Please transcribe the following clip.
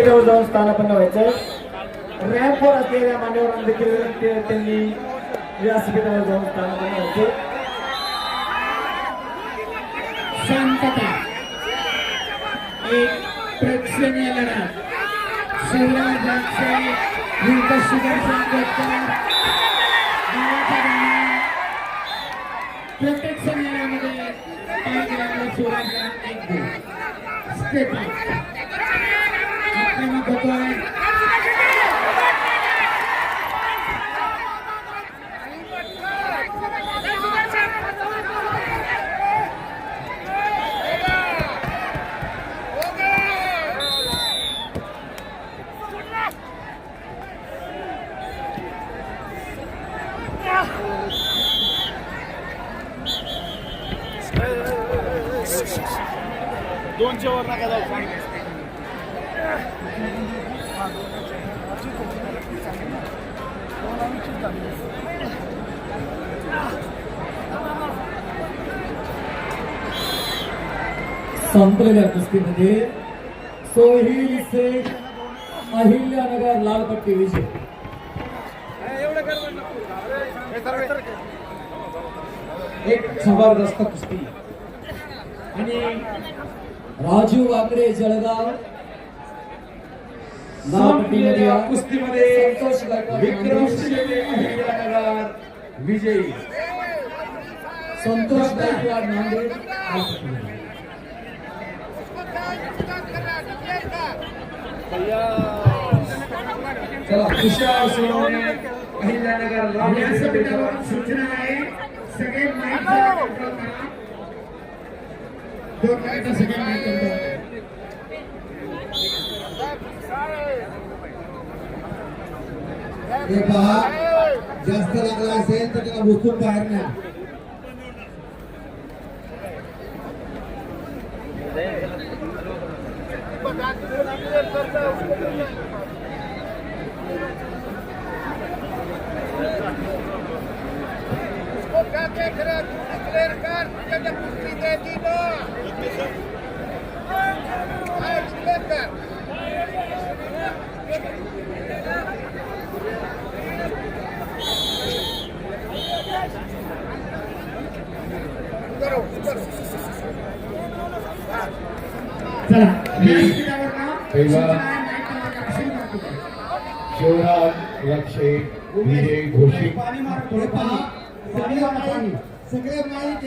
व्यासपीठावर जाऊन स्थानापन्न व्हायचं रॅम्पवर असलेल्या मान्यवरांना देखील विनंती त्यांनी व्यासपीठावर जाऊन स्थानापन्न व्हायचं शांतता. एक प्रेक्षणीय लढा शिवराज राक्षे सुदर्शन एक आक्रमक होतोय दोनशे वर नका जाऊ संपलेल्या कुस्तीमध्ये सोहिल शेख अहिल्यानगर लालपट्टी विजय। एक ज़बरदस्त कुस्ती। राजू वाकडे जळगाव लालपट्टीमध्ये कुस्तीमध्ये संतोष गायकवाड विक्रम नांदेड. शिंदे अहिल्यानगर विजयी. संतोष गायकवाड नांदेड चला तुषार सोनवणे अहिल्यानगर व्यासपीठावरून सूचना आहे. सगळे माहीत दोन मिनिटं सगळे माहीत कंट्रोल करा हे पहा जास्त लागला असेल तर त्याला उचलून बाहेर न्या चला शिवराज लक्षे विजय घोषित. सगळे माहीत